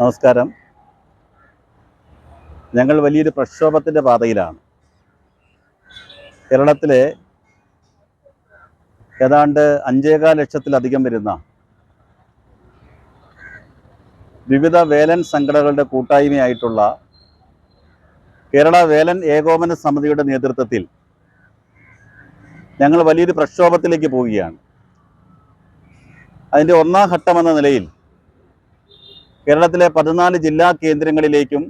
നമസ്കാരം. ഞങ്ങൾ വലിയൊരു പ്രക്ഷോഭത്തിന്റെ പാതയിലാണ്. കേരളത്തിലെ ഏതാണ്ട് അഞ്ചേകാൽ ലക്ഷത്തിലധികം വരുന്ന വിവിധ വേലൻ സംഘടനകളുടെ കൂട്ടായ്മയായിട്ടുള്ള കേരള വേലൻ ഏകോപന സമിതിയുടെ നേതൃത്വത്തിൽ ഞങ്ങൾ വലിയൊരു പ്രക്ഷോഭത്തിലേക്ക് പോവുകയാണ്. അതിന്റെ ഒന്നാം ഘട്ടമെന്ന നിലയിൽ കേരളത്തിലെ പതിനാല് ജില്ലാ കേന്ദ്രങ്ങളിലേക്കും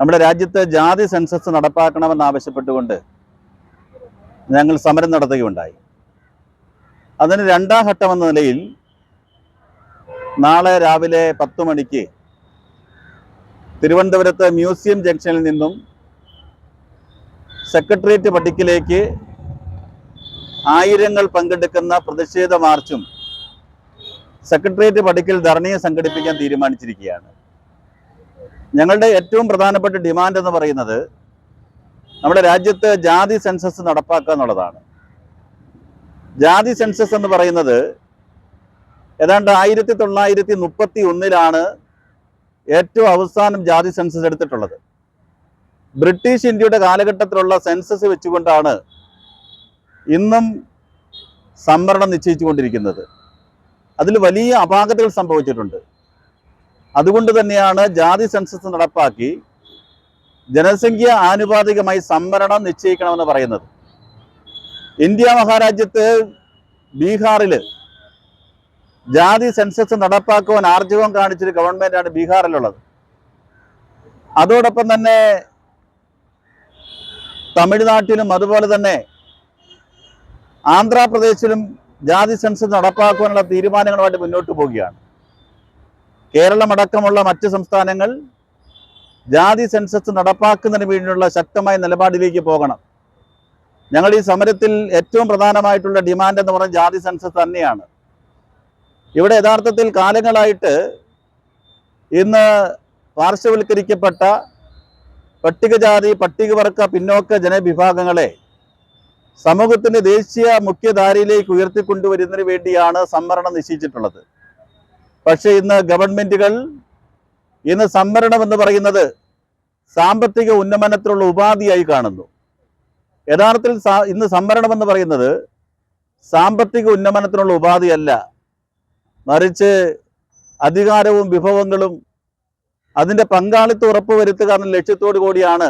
നമ്മുടെ രാജ്യത്ത് ജാതി സെൻസസ് നടപ്പാക്കണമെന്നാവശ്യപ്പെട്ടുകൊണ്ട് ഞങ്ങൾ സമരം നടത്തുകയുണ്ടായി. അതിന് രണ്ടാം ഘട്ടം എന്ന നിലയിൽ നാളെ രാവിലെ പത്ത് മണിക്ക് തിരുവനന്തപുരത്ത് മ്യൂസിയം ജംഗ്ഷനിൽ നിന്നും സെക്രട്ടേറിയറ്റ് പട്ടിക്കിലേക്ക് ആയിരങ്ങൾ പങ്കെടുക്കുന്ന പ്രതിഷേധ മാർച്ചും സെക്രട്ടേറിയറ്റ് പടിക്കൽ ധർണയെ സംഘടിപ്പിക്കാൻ തീരുമാനിച്ചിരിക്കുകയാണ്. ഞങ്ങളുടെ ഏറ്റവും പ്രധാനപ്പെട്ട ഡിമാൻഡ് എന്ന് പറയുന്നത് നമ്മുടെ രാജ്യത്ത് ജാതി സെൻസസ് നടപ്പാക്കുക എന്നുള്ളതാണ്. ജാതി സെൻസസ് എന്ന് പറയുന്നത് ഏതാണ്ട് ആയിരത്തി തൊള്ളായിരത്തി മുപ്പത്തി ഒന്നിലാണ് ഏറ്റവും അവസാനം ജാതി സെൻസസ് എടുത്തിട്ടുള്ളത്. ബ്രിട്ടീഷ് ഇന്ത്യയുടെ കാലഘട്ടത്തിലുള്ള സെൻസസ് വെച്ചുകൊണ്ടാണ് ഇന്നും സംവരണം നിശ്ചയിച്ചുകൊണ്ടിരിക്കുന്നത്. അതിൽ വലിയ അപാകതകൾ സംഭവിച്ചിട്ടുണ്ട്. അതുകൊണ്ട് തന്നെയാണ് ജാതി സെൻസസ് നടപ്പാക്കി ജനസംഖ്യ ആനുപാതികമായി സംവരണം നിശ്ചയിക്കണമെന്ന് പറയുന്നത്. ഇന്ത്യ മഹാരാജ്യത്ത് ബീഹാറിൽ ജാതി സെൻസസ് നടപ്പാക്കുവാൻ ആർജവം കാണിച്ചൊരു ഗവൺമെന്റാണ് ബീഹാറിലുള്ളത്. അതോടൊപ്പം തന്നെ തമിഴ്നാട്ടിലും അതുപോലെ തന്നെ ആന്ധ്രാപ്രദേശിലും ജാതി സെൻസസ് നടപ്പാക്കുവാനുള്ള തീരുമാനങ്ങളുമായിട്ട് മുന്നോട്ട് പോവുകയാണ്. കേരളമടക്കമുള്ള മറ്റ് സംസ്ഥാനങ്ങൾ ജാതി സെൻസസ് നടപ്പാക്കുന്നതിന് വേണ്ടിയുള്ള ശക്തമായ നിലപാടിലേക്ക് പോകണം. ഞങ്ങൾ ഈ സമരത്തിൽ ഏറ്റവും പ്രധാനമായിട്ടുള്ള ഡിമാൻഡ് എന്ന് പറഞ്ഞാൽ ജാതി സെൻസസ് തന്നെയാണ്. ഇവിടെ യഥാർത്ഥത്തിൽ കാലങ്ങളായിട്ട് ഇന്ന് പാർശ്വവൽക്കരിക്കപ്പെട്ട പട്ടികജാതി പട്ടികവർഗ പിന്നോക്ക ജനവിഭാഗങ്ങളെ സമൂഹത്തിന്റെ ദേശീയ മുഖ്യധാരയിലേക്ക് ഉയർത്തിക്കൊണ്ടുവരുന്നതിന് വേണ്ടിയാണ് സംവരണം നിശ്ചയിച്ചിട്ടുള്ളത്. പക്ഷേ ഇന്ന് ഗവൺമെന്റുകൾ ഇന്ന് സംവരണം എന്ന് പറയുന്നത് സാമ്പത്തിക ഉന്നമനത്തിലുള്ള ഉപാധിയായി കാണുന്നു. യഥാർത്ഥത്തിൽ ഇന്ന് സംവരണം എന്ന് പറയുന്നത് സാമ്പത്തിക ഉന്നമനത്തിനുള്ള ഉപാധിയല്ല. മറിച്ച് അധികാരവും വിഭവങ്ങളും അതിന്റെ പങ്കാളിത്തം ഉറപ്പുവരുത്തുക എന്ന ലക്ഷ്യത്തോടു കൂടിയാണ്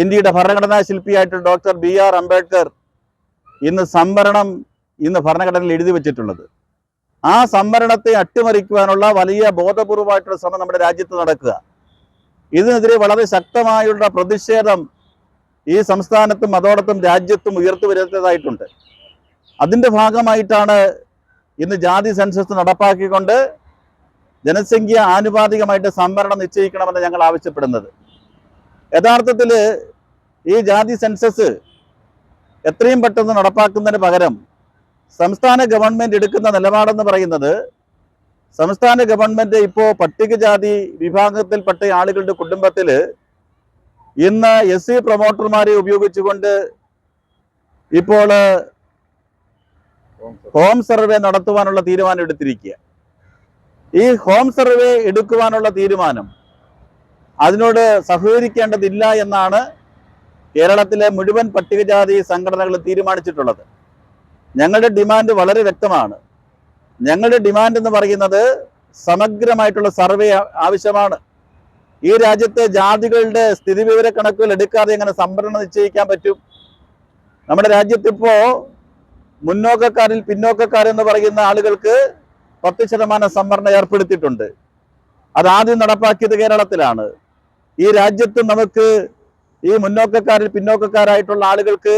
ഇന്ത്യയുടെ ഭരണഘടനാ ശില്പിയായിട്ട് ഡോക്ടർ ബി ആർ അംബേദ്കർ ഇന്ന് സംവരണം ഇന്ന് ഭരണഘടനയിൽ എഴുതി വെച്ചിട്ടുള്ളത്. ആ സംവരണത്തെ അട്ടിമറിക്കുവാനുള്ള വലിയ ബോധപൂർവമായിട്ടുള്ള ശ്രമം നമ്മുടെ രാജ്യത്ത് നടക്കുക. ഇതിനെതിരെ വളരെ ശക്തമായുള്ള പ്രതിഷേധം ഈ സംസ്ഥാനത്തും അതോടൊപ്പം രാജ്യത്തും ഉയർത്തു വരുത്തതായിട്ടുണ്ട് അതിന്റെ ഭാഗമായിട്ടാണ് ഇന്ന് ജാതി സെൻസസ് നടപ്പാക്കിക്കൊണ്ട് ജനസംഖ്യ ആനുപാതികമായിട്ട് സംവരണം നിശ്ചയിക്കണമെന്ന് ഞങ്ങൾ ആവശ്യപ്പെടുന്നത്. യഥാർത്ഥത്തിൽ ഈ ജാതി സെൻസസ് എത്രയും പെട്ടെന്ന് നടപ്പാക്കുന്നതിന് പകരം സംസ്ഥാന ഗവൺമെന്റ് എടുക്കുന്ന നിലപാടെന്ന് പറയുന്നത് സംസ്ഥാന ഗവൺമെന്റ് ഇപ്പോൾ പട്ടികജാതി വിഭാഗത്തിൽപ്പെട്ട ആളുകളുടെ കുടുംബത്തിൽ ഇന്ന് എസ് സി പ്രൊമോട്ടർമാരെ ഉപയോഗിച്ചുകൊണ്ട് ഇപ്പോൾ ഹോം സർവേ നടത്തുവാനുള്ള തീരുമാനം എടുത്തിരിക്കുക. ഈ ഹോം സർവേ എടുക്കുവാനുള്ള തീരുമാനം അതിനോട് സഹകരിക്കേണ്ടതില്ല എന്നാണ് കേരളത്തിലെ മുഴുവൻ പട്ടികജാതി സംഘടനകൾ തീരുമാനിച്ചിട്ടുള്ളത്. ഞങ്ങളുടെ ഡിമാൻഡ് വളരെ വ്യക്തമാണ്. ഞങ്ങളുടെ ഡിമാൻഡ് എന്ന് പറയുന്നത് സമഗ്രമായിട്ടുള്ള സർവേ ആവശ്യമാണ്. ഈ രാജ്യത്തെ ജാതികളുടെ സ്ഥിതിവിവര കണക്കുകൾ എടുക്കാതെ എങ്ങനെ സംവരണം നിശ്ചയിക്കാൻ പറ്റും? നമ്മുടെ രാജ്യത്തിപ്പോ മുന്നോക്കക്കാരിൽ പിന്നോക്കക്കാരെന്ന് പറയുന്ന ആളുകൾക്ക് പത്ത് ശതമാനം സംവരണം ഏർപ്പെടുത്തിയിട്ടുണ്ട്. അത് ആദ്യം നടപ്പാക്കിയത് കേരളത്തിലാണ്. ഈ രാജ്യത്ത് നമുക്ക് ഈ മുന്നോക്കക്കാരിൽ പിന്നോക്കക്കാരായിട്ടുള്ള ആളുകൾക്ക്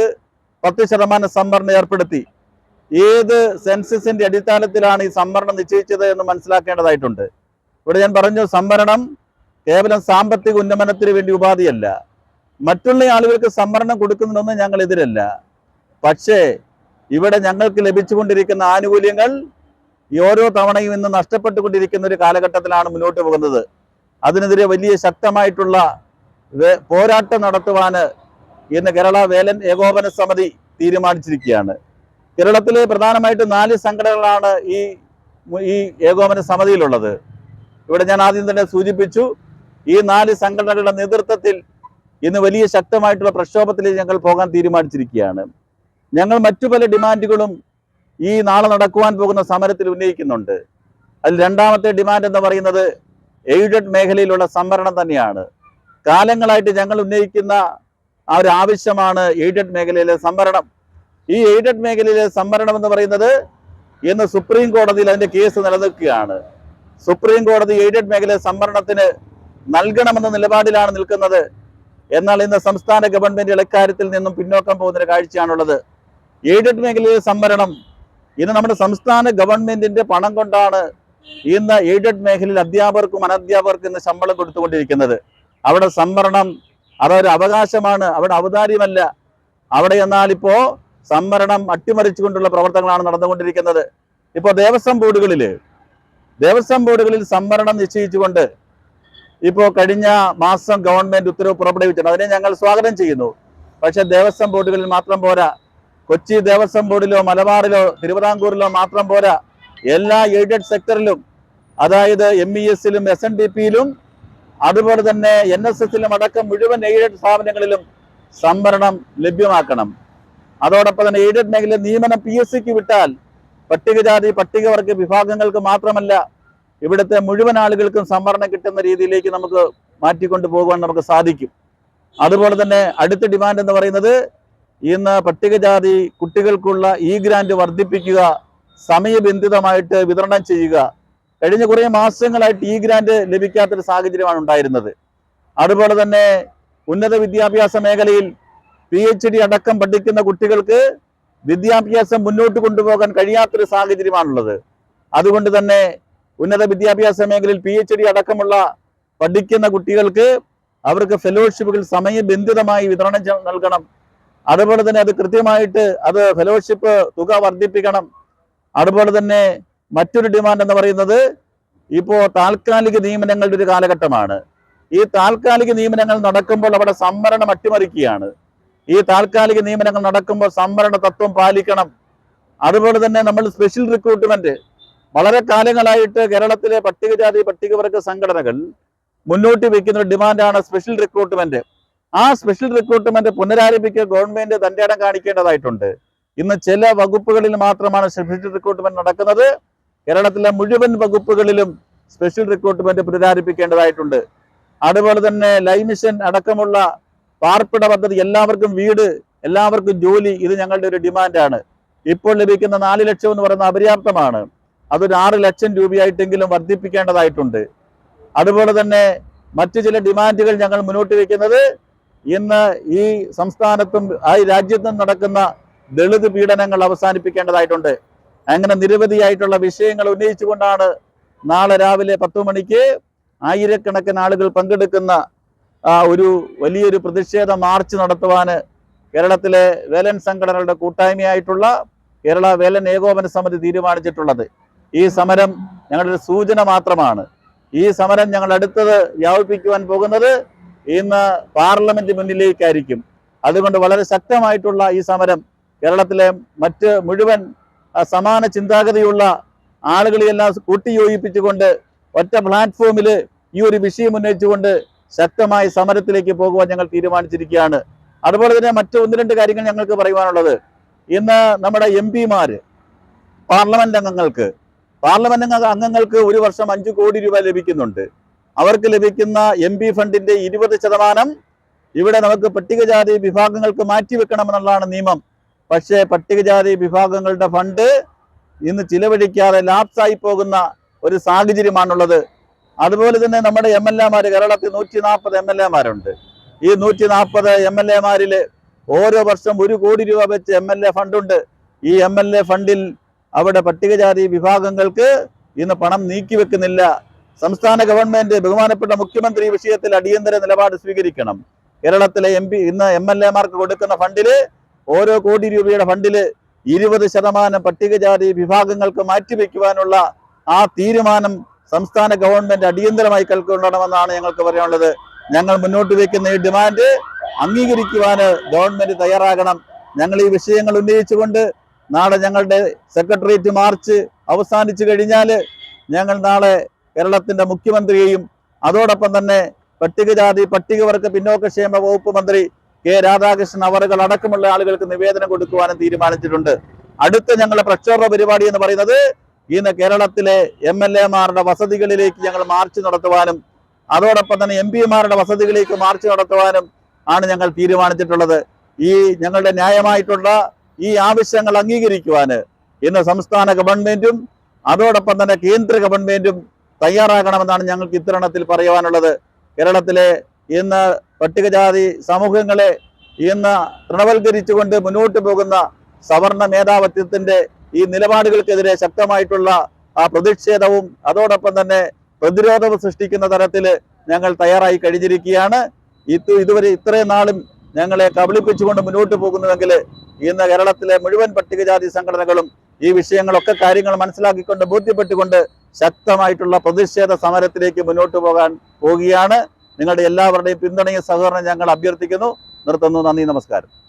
പത്ത് ശതമാനം സംവരണം ഏർപ്പെടുത്തി. ഏത് സെൻസസിന്റെ അടിസ്ഥാനത്തിലാണ് ഈ സംവരണം നിശ്ചയിച്ചത് എന്ന് മനസ്സിലാക്കേണ്ടതായിട്ടുണ്ട്. ഇവിടെ ഞാൻ പറഞ്ഞു സംവരണം കേവലം സാമ്പത്തിക ഉന്നമനത്തിന് വേണ്ടി ഉപാധിയല്ല. മറ്റുള്ള ആളുകൾക്ക് സംവരണം കൊടുക്കുന്നതൊന്നും ഞങ്ങൾ എതിരല്ല. പക്ഷേ ഇവിടെ ഞങ്ങൾക്ക് ലഭിച്ചുകൊണ്ടിരിക്കുന്ന ആനുകൂല്യങ്ങൾ ഈ ഓരോ തവണയും ഇന്ന് നഷ്ടപ്പെട്ടുകൊണ്ടിരിക്കുന്ന ഒരു കാലഘട്ടത്തിലാണ് മുന്നോട്ട് പോകുന്നത്. അതിനെതിരെ വലിയ ശക്തമായിട്ടുള്ള പോരാട്ടം നടത്തുവാന് ഇന്ന് കേരള വേലൻ ഏകോപന സമിതി തീരുമാനിച്ചിരിക്കുകയാണ്. കേരളത്തിലെ പ്രധാനമായിട്ട് നാല് സംഘടനകളാണ് ഈ ഈ ഏകോപന സമിതിയിലുള്ളത്. ഇവിടെ ഞാൻ ആദ്യം തന്നെ സൂചിപ്പിച്ചു ഈ നാല് സംഘടനകളുടെ നേതൃത്വത്തിൽ ഇന്ന് വലിയ ശക്തമായിട്ടുള്ള പ്രക്ഷോഭത്തിലേക്ക് ഞങ്ങൾ പോകാൻ തീരുമാനിച്ചിരിക്കുകയാണ്. ഞങ്ങൾ മറ്റു പല ഡിമാൻഡുകളും ഈ നാളെ നടക്കുവാൻ പോകുന്ന സമരത്തിൽ ഉന്നയിക്കുന്നുണ്ട്. അതിൽ രണ്ടാമത്തെ ഡിമാൻഡ് എന്ന് പറയുന്നത് എയ്ഡഡ് മേഖലയിലുള്ള സംവരണം തന്നെയാണ്. കാലങ്ങളായിട്ട് ഞങ്ങൾ ഉന്നയിക്കുന്ന ആ ഒരു ആവശ്യമാണ് എയ്ഡഡ് മേഖലയിലെ സംവരണം. ഈ എയ്ഡഡ് മേഖലയിലെ സംവരണം എന്ന് പറയുന്നത് ഇന്ന് സുപ്രീം കോടതിയിൽ അതിന്റെ കേസ് നിലനിൽക്കുകയാണ്. സുപ്രീം കോടതി എയ്ഡഡ് മേഖലയിലെ സംവരണത്തിന് നൽകണമെന്ന നിലപാടിലാണ് നിൽക്കുന്നത്. എന്നാൽ ഇന്ന് സംസ്ഥാന ഗവൺമെന്റുകൾ ഇക്കാര്യത്തിൽ നിന്നും പിന്നോക്കം പോകുന്ന കാഴ്ചയാണുള്ളത്. എയ്ഡഡ് മേഖലയിലെ സംവരണം ഇന്ന് നമ്മുടെ സംസ്ഥാന ഗവൺമെന്റിന്റെ പണം കൊണ്ടാണ് ഇന്ന് എയ്ഡഡ് മേഖലയിൽ അധ്യാപകർക്കും അനധ്യാപകർക്കും ഇന്ന് ശമ്പളം കൊടുത്തുകൊണ്ടിരിക്കുന്നത്. അവിടെ സംവരണം അതൊരു അവകാശമാണ് അവിടെ ഔദാര്യമല്ല. അവിടെ എന്നാൽ ഇപ്പോ സംവരണം അട്ടിമറിച്ചുകൊണ്ടുള്ള പ്രവർത്തനങ്ങളാണ് നടന്നുകൊണ്ടിരിക്കുന്നത്. ഇപ്പോൾ ദേവസ്വം ബോർഡുകളിൽ ദേവസ്വം ബോർഡുകളിൽ സംവരണം നിശ്ചയിച്ചുകൊണ്ട് ഇപ്പോൾ കഴിഞ്ഞ മാസം ഗവൺമെന്റ് ഉത്തരവ് പുറപ്പെടുവിച്ചിട്ടുണ്ട്. അതിനെ ഞങ്ങൾ സ്വാഗതം ചെയ്യുന്നു. പക്ഷെ ദേവസ്വം ബോർഡുകളിൽ മാത്രം പോരാ. കൊച്ചി ദേവസ്വം ബോർഡിലോ മലബാറിലോ തിരുവിതാംകൂറിലോ മാത്രം പോരാ. എല്ലാ എയ്ഡഡ് സെക്ടറിലും അതായത് എം ഇ എസിലും എസ് എൻ ഡി പിയിലും അതുപോലെ തന്നെ എൻ എസ് എസിലും അടക്കം മുഴുവൻ എയ്ഡഡ് സ്ഥാപനങ്ങളിലും സംവരണം ലഭ്യമാക്കണം. അതോടൊപ്പം തന്നെ എയ്ഡഡ് മേഖല നിയമനം പി എസ് സിക്ക് വിട്ടാൽ പട്ടികജാതി പട്ടികവർഗ വിഭാഗങ്ങൾക്ക് മാത്രമല്ല ഇവിടുത്തെ മുഴുവൻ ആളുകൾക്കും സംവരണം കിട്ടുന്ന രീതിയിലേക്ക് നമുക്ക് മാറ്റിക്കൊണ്ടു പോകുവാൻ നമുക്ക് സാധിക്കും. അതുപോലെ തന്നെ അടുത്ത ഡിമാൻഡ് എന്ന് പറയുന്നത് ഇന്ന് പട്ടികജാതി കുട്ടികൾക്കുള്ള ഇ ഗ്രാന്റ് വർദ്ധിപ്പിക്കുക സമയബന്ധിതമായിട്ട് വിതരണം ചെയ്യുക. കഴിഞ്ഞ കുറേ മാസങ്ങളായിട്ട് ഇ ഗ്രാന്റ് ലഭിക്കാത്തൊരു സാഹചര്യമാണ് ഉണ്ടായിരുന്നത്. അതുപോലെ തന്നെ ഉന്നത വിദ്യാഭ്യാസ മേഖലയിൽ പി എച്ച് ഡി അടക്കം പഠിക്കുന്ന കുട്ടികൾക്ക് വിദ്യാഭ്യാസം മുന്നോട്ട് കൊണ്ടുപോകാൻ കഴിയാത്തൊരു സാഹചര്യമാണുള്ളത്. അതുകൊണ്ട് തന്നെ ഉന്നത വിദ്യാഭ്യാസ മേഖലയിൽ പി എച്ച് ഡി അടക്കമുള്ള പഠിക്കുന്ന കുട്ടികൾക്ക് അവർക്ക് ഫെലോഷിപ്പുകൾ സമയബന്ധിതമായി വിതരണം നൽകണം. അതുപോലെ തന്നെ അത് കൃത്യമായിട്ട് അത് ഫെലോഷിപ്പ് തുക വർദ്ധിപ്പിക്കണം. അതുപോലെ തന്നെ മറ്റൊരു ഡിമാൻഡ് എന്ന് പറയുന്നത് ഇപ്പോ താൽക്കാലിക നിയമനങ്ങളുടെ ഒരു കാലഘട്ടമാണ്. ഈ താൽക്കാലിക നിയമനങ്ങൾ നടക്കുമ്പോൾ അവിടെ സംവരണം അട്ടിമറിക്കുകയാണ്. ഈ താൽക്കാലിക നിയമനങ്ങൾ നടക്കുമ്പോൾ സംവരണ തത്വം പാലിക്കണം. അതുപോലെ തന്നെ നമ്മൾ സ്പെഷ്യൽ റിക്രൂട്ട്മെന്റ് വളരെ കാലങ്ങളായിട്ട് കേരളത്തിലെ പട്ടികജാതി പട്ടികവർഗ സംഘടനകൾ മുന്നോട്ട് വയ്ക്കുന്ന ഡിമാൻഡാണ് സ്പെഷ്യൽ റിക്രൂട്ട്മെന്റ് ആ സ്പെഷ്യൽ റിക്രൂട്ട്മെന്റ് പുനരാരംഭിക്കുക ഗവൺമെന്റ് തന്റെ ഇടം കാണിക്കേണ്ടതായിട്ടുണ്ട്. ഇന്ന് ചില വകുപ്പുകളിൽ മാത്രമാണ് സ്പെഷ്യൽ റിക്രൂട്ട്മെന്റ് നടക്കുന്നത്. കേരളത്തിലെ മുഴുവൻ വകുപ്പുകളിലും സ്പെഷ്യൽ റിക്രൂട്ട്മെന്റ് പുനരാരംഭിക്കേണ്ടതായിട്ടുണ്ട്. അതുപോലെ തന്നെ ലൈ മിഷൻ അടക്കമുള്ള പാർപ്പിട പദ്ധതി എല്ലാവർക്കും വീട് എല്ലാവർക്കും ജോലി ഇത് ഞങ്ങളുടെ ഒരു ഡിമാൻഡാണ്. ഇപ്പോൾ ലഭിക്കുന്ന നാല് ലക്ഷം എന്ന് പറയുന്നത് അപര്യാപ്തമാണ്. അതൊരു ആറ് ലക്ഷം രൂപയായിട്ടെങ്കിലും വർദ്ധിപ്പിക്കേണ്ടതായിട്ടുണ്ട്. അതുപോലെ തന്നെ മറ്റു ചില ഡിമാൻഡുകൾ ഞങ്ങൾ മുന്നോട്ട് വയ്ക്കുന്നത് ഇന്ന് ഈ സംസ്ഥാനത്തും ആ രാജ്യത്തും നടക്കുന്ന ദളിത് പീഡനങ്ങൾ അവസാനിപ്പിക്കേണ്ടതായിട്ടുണ്ട്. അങ്ങനെ നിരവധിയായിട്ടുള്ള വിഷയങ്ങൾ ഉന്നയിച്ചുകൊണ്ടാണ് നാളെ രാവിലെ പത്തു മണിക്ക് ആയിരക്കണക്കിന് ആളുകൾ പങ്കെടുക്കുന്ന ഒരു വലിയൊരു പ്രതിഷേധ മാർച്ച് നടത്തുവാൻ കേരളത്തിലെ വേലൻ സംഘടനകളുടെ കൂട്ടായ്മയായിട്ടുള്ള കേരള വേലൻ ഏകോപന സമിതി തീരുമാനിച്ചിട്ടുള്ളത്. ഈ സമരം ഞങ്ങളുടെ സൂചന മാത്രമാണ്. ഈ സമരം ഞങ്ങൾ അടുത്തത് വ്യാപിപ്പിക്കുവാൻ പോകുന്നത് ഇന്ന് പാർലമെന്റ് മുന്നിലേക്കായിരിക്കും. അതുകൊണ്ട് വളരെ ശക്തമായിട്ടുള്ള ഈ സമരം കേരളത്തിലെ മറ്റ് മുഴുവൻ സമാന ചിന്താഗതിയുള്ള ആളുകളെയെല്ലാം കൂട്ടിയോജിപ്പിച്ചുകൊണ്ട് ഒറ്റ പ്ലാറ്റ്ഫോമിൽ ഈ ഒരു വിഷയം ഉന്നയിച്ചുകൊണ്ട് ശക്തമായ സമരത്തിലേക്ക് പോകുവാൻ ഞങ്ങൾ തീരുമാനിച്ചിരിക്കുകയാണ്. അതുപോലെ തന്നെ മറ്റു ഒന്ന് രണ്ട് കാര്യങ്ങൾ ഞങ്ങൾക്ക് പറയുവാനുള്ളത്. ഇന്ന് നമ്മുടെ എം പിമാർ പാർലമെന്റ് അംഗങ്ങൾക്ക് പാർലമെന്റ് അംഗങ്ങൾക്ക് ഒരു വർഷം അഞ്ചു കോടി രൂപ ലഭിക്കുന്നുണ്ട്. അവർക്ക് ലഭിക്കുന്ന എം പി ഫണ്ടിന്റെ ഇരുപത് ശതമാനം ഇവിടെ നമുക്ക് പട്ടികജാതി വിഭാഗങ്ങൾക്ക് മാറ്റിവെക്കണമെന്നുള്ളതാണ് നിയമം. പക്ഷേ പട്ടികജാതി വിഭാഗങ്ങളുടെ ഫണ്ട് ഇന്ന് ചിലവഴിക്കാതെ ലാപ്സായി പോകുന്ന ഒരു സാഹചര്യമാണുള്ളത്. അതുപോലെ തന്നെ നമ്മുടെ എം എൽ എമാർ കേരളത്തിൽ നൂറ്റി നാൽപ്പത് എം എൽ എമാരുണ്ട് ഈ നൂറ്റി നാൽപ്പത് എം എൽ എമാരിൽ ഓരോ വർഷം ഒരു കോടി രൂപ വെച്ച് എം എൽ എ ഫണ്ടുണ്ട്. ഈ എം എൽ എ ഫണ്ടിൽ അവിടെ പട്ടികജാതി വിഭാഗങ്ങൾക്ക് ഇന്ന് പണം നീക്കിവെക്കുന്നില്ല സംസ്ഥാന ഗവൺമെന്റ് ബഹുമാനപ്പെട്ട മുഖ്യമന്ത്രി വിഷയത്തിൽ അടിയന്തര നിലപാട് സ്വീകരിക്കണം. കേരളത്തിലെ എം പി ഇന്ന് എം എൽ എമാർക്ക് കൊടുക്കുന്ന ഫണ്ടിൽ ഓരോ കോടി രൂപയുടെ ഫണ്ടിൽ ഇരുപത് ശതമാനം പട്ടികജാതി വിഭാഗങ്ങൾക്ക് മാറ്റിവെക്കുവാനുള്ള ആ തീരുമാനം സംസ്ഥാന ഗവൺമെന്റ് അടിയന്തരമായി കൈക്കൊള്ളണമെന്നാണ് ഞങ്ങൾക്ക് പറയാനുള്ളത്. ഞങ്ങൾ മുന്നോട്ട് വയ്ക്കുന്ന ഈ ഡിമാൻഡ് അംഗീകരിക്കുവാന് ഗവൺമെന്റ് തയ്യാറാകണം. ഞങ്ങൾ ഈ വിഷയങ്ങൾ ഉന്നയിച്ചുകൊണ്ട് നാളെ ഞങ്ങളുടെ സെക്രട്ടേറിയറ്റ് മാർച്ച് അവസാനിച്ചു കഴിഞ്ഞാൽ ഞങ്ങൾ നാളെ കേരളത്തിന്റെ മുഖ്യമന്ത്രിയെയും അതോടൊപ്പം തന്നെ പട്ടികജാതി പട്ടികവർഗ പിന്നോക്കക്ഷേമ വകുപ്പ് മന്ത്രി കെ രാധാകൃഷ്ണൻ അവറുകൾ അടക്കമുള്ള ആളുകൾക്ക് നിവേദനം കൊടുക്കുവാനും തീരുമാനിച്ചിട്ടുണ്ട്. അടുത്ത ഞങ്ങളുടെ പ്രക്ഷോഭ പരിപാടി എന്ന് പറയുന്നത് ഇന്ന് കേരളത്തിലെ എം എൽ എമാരുടെ വസതികളിലേക്ക് ഞങ്ങൾ മാർച്ച് നടത്തുവാനും അതോടൊപ്പം തന്നെ എം പിമാരുടെ വസതികളിലേക്ക് മാർച്ച് നടത്തുവാനും ആണ് ഞങ്ങൾ തീരുമാനിച്ചിട്ടുള്ളത്. ഈ ഞങ്ങളുടെ ന്യായമായിട്ടുള്ള ഈ ആവശ്യങ്ങൾ അംഗീകരിക്കുവാൻ ഇന്ന് സംസ്ഥാന ഗവൺമെന്റും അതോടൊപ്പം തന്നെ കേന്ദ്ര ഗവൺമെന്റും തയ്യാറാകണമെന്നാണ് ഞങ്ങൾക്ക് ഇത്തരണത്തിൽ പറയുവാനുള്ളത്. കേരളത്തിലെ ഇന്ന് പട്ടികജാതി സമൂഹങ്ങളെ ഇന്ന് തൃണവൽക്കരിച്ചുകൊണ്ട് മുന്നോട്ട് പോകുന്ന സവർണ മേധാവിത്വത്തിന്റെ ഈ നിലപാടുകൾക്കെതിരെ ശക്തമായിട്ടുള്ള ആ പ്രതിഷേധവും അതോടൊപ്പം തന്നെ പ്രതിരോധം സൃഷ്ടിക്കുന്ന തരത്തിൽ ഞങ്ങൾ തയ്യാറായി കഴിഞ്ഞിരിക്കുകയാണ്. ഇത് ഇതുവരെ ഇത്രയും നാളും ഞങ്ങളെ കബളിപ്പിച്ചുകൊണ്ട് മുന്നോട്ട് പോകുന്നുവെങ്കിൽ ഇന്ന് കേരളത്തിലെ മുഴുവൻ പട്ടികജാതി സംഘടനകളും ഈ വിഷയങ്ങളൊക്കെ കാര്യങ്ങൾ മനസ്സിലാക്കിക്കൊണ്ട് ബോധ്യപ്പെട്ടുകൊണ്ട് ശക്തമായിട്ടുള്ള പ്രതിഷേധ സമരത്തിലേക്ക് മുന്നോട്ട് പോകാൻ പോവുകയാണ്. നിങ്ങളുടെ എല്ലാവരുടെയും പിന്തുണയും സഹകരണം ഞങ്ങൾ അഭ്യർത്ഥിക്കുന്നു. നിർത്തുന്നു. നന്ദി. നമസ്കാരം.